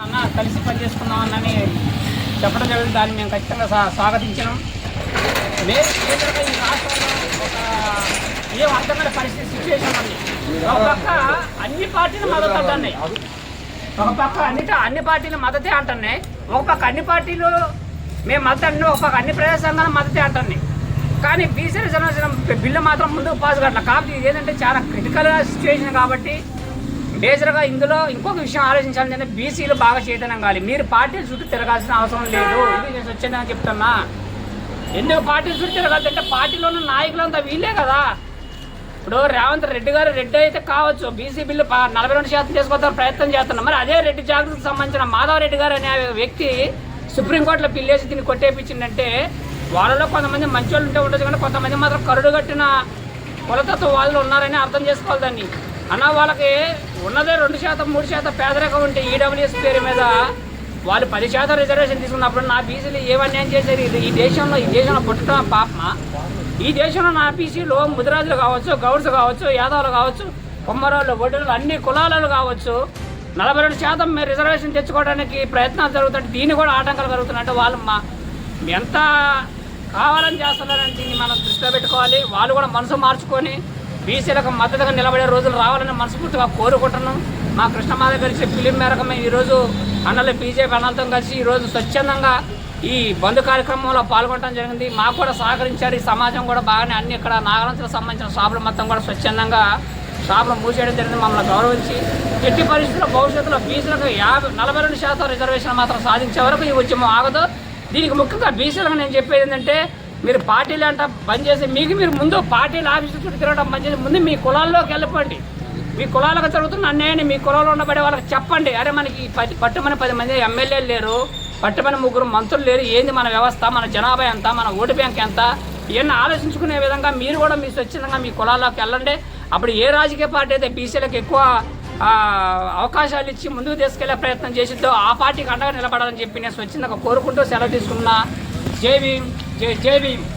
అన్న కలిసి పనిచేసుకుందాం అన్నని చెప్పడం జరిగింది. దాన్ని మేము ఖచ్చితంగా స్వా- స్వాగతించినాం. మేము ఈ రాష్ట్రంలో ఒక ఏం అర్థమైన పరిస్థితి సిచ్యువేషన్ ఉంది ఒక పక్క అన్ని పార్టీలు మద్దతు అంటున్నాయి. ఒక పక్క అన్ని అన్ని పార్టీలు మద్దతే అంటున్నాయి. ఒక పక్క అన్ని పార్టీలు మేము మద్దతు అంటే ఒక పక్క అన్ని ప్రజా సంఘాలు మద్దతే అంటున్నాయి. కానీ బీసీ రిజర్వేషన్ బిల్లు మాత్రం ముందుకు పాస్ కావట్లేదు. కాబట్టి ఇది ఏంటంటే చాలా క్రిటికల్ సిచ్యువేషన్ కాబట్టి మేజర్గా ఇందులో ఇంకొక విషయం ఆలోచించాలంటే బీసీలు బాగా చైతన్యం కావాలి. మీరు పార్టీల చుట్టూ తిరగాల్సిన అవసరం లేదు. ఇది నేను స్వచ్ఛందంగా చెప్తున్నా. ఎందుకు పార్టీల చుట్టూ తిరగాలి అంటే పార్టీలో ఉన్న నాయకులంతా వీళ్ళే కదా. ఇప్పుడు రేవంత్ రెడ్డి గారు రెడ్డి అయితే కావచ్చు. బీసీ బిల్లు నలభై రెండు శాతం చేసుకోవడానికి ప్రయత్నం చేస్తున్నాం. మరి అదే రెడ్డి జాగ్రత్తకు సంబంధించిన మాధవరెడ్డి గారు అనే వ్యక్తి సుప్రీంకోర్టులో పిల్లేసి దీన్ని కొట్టేపించిందంటే వాళ్ళలో కొంతమంది మంచి వాళ్ళు ఉంటే ఉండొచ్చు కానీ కొంతమంది మాత్రం కరుడు కట్టిన కులతత్వ వాళ్ళు ఉన్నారని అర్థం చేసుకోవాలి దాన్ని. అన్న వాళ్ళకి ఉన్నదే రెండు శాతం మూడు శాతం పేదరికం ఉంటే ఈడబ్ల్యూఎస్ పేరు మీద వాళ్ళు పది శాతం రిజర్వేషన్ తీసుకున్నప్పుడు నా బీసీలు ఏ అన్యాయం చేశారు? ఇది ఈ దేశంలో ఈ దేశంలో పుట్టడం పాపమా? ఈ దేశంలో నా బీసీలో ముదిరాజులు కావచ్చు గౌడ్స్ కావచ్చు యాదవులు కావచ్చు కొమ్మరోళ్ళు ఒడ్డులు అన్ని కులాలలో కావచ్చు నలభై రెండు శాతం మీరు రిజర్వేషన్ తెచ్చుకోవడానికి ప్రయత్నాలు జరుగుతుంటే దీన్ని కూడా ఆటంకాలు జరుగుతున్నట్టు వాళ్ళు మా ఎంత కావాలని చేస్తున్నారని దీన్ని మనం దృష్టిలో పెట్టుకోవాలి. వాళ్ళు కూడా మనసు మార్చుకొని బీసీలకు మద్దతుగా నిలబడే రోజులు రావాలని మనస్ఫూర్తిగా కోరుకుంటున్నాం. మా కృష్ణమాధవ్ కలిసి ఫిలిం మేరకు మేము ఈరోజు అన్నలు బీజేపీ అన్నలతో కలిసి ఈరోజు స్వచ్ఛందంగా ఈ బంధు కార్యక్రమంలో పాల్గొనడం జరిగింది. మాకు కూడా సహకరించారు. ఈ సమాజం కూడా బాగానే అన్ని ఇక్కడ నాగరంతులకు సంబంధించిన షాపులు మొత్తం కూడా స్వచ్ఛందంగా షాపులు మూసేయడం జరిగింది. మమ్మల్ని గౌరవించి ఎట్టి పరిస్థితుల్లో భవిష్యత్తులో బీసీలకు యాభై నలభై రెండు శాతం రిజర్వేషన్ మాత్రం సాధించే వరకు ఈ ఉద్యమం ఆగదు. దీనికి ముఖ్యంగా బీసీలకు నేను చెప్పేది ఏంటంటే మీరు పార్టీలు అంట బంద్ చేసి మీకు మీరు ముందు పార్టీల ఆఫీసు చుట్టూ తిరగడం బంద్ చేసి ముందు మీ కులాల్లోకి వెళ్ళిపోండి. మీ కులాలకు జరుగుతున్న అన్యాయాన్ని మీ కులంలో ఉండబడే వాళ్ళకి చెప్పండి. అరే మనకి పది పట్టుమని పది మంది ఎమ్మెల్యేలు లేరు. పట్టుమని ముగ్గురు మంత్రులు లేరు. ఏంది మన వ్యవస్థ? మన జనాభా ఎంత? మన ఓటు బ్యాంక్ ఎంత? ఇవన్నీ ఆలోచించుకునే విధంగా మీరు కూడా మీ స్వచ్ఛందంగా మీ కులాల్లోకి వెళ్ళండి. అప్పుడు ఏ రాజకీయ పార్టీ అయితే బీసీలకు ఎక్కువ అవకాశాలు ఇచ్చి ముందుకు తీసుకెళ్ళే ప్రయత్నం చేసిద్దో ఆ పార్టీకి అండగా నిలబడాలని చెప్పి నేను స్వచ్ఛందంగా కోరుకుంటూ సెలవు తీసుకున్నా. జై Gel, gel beyim.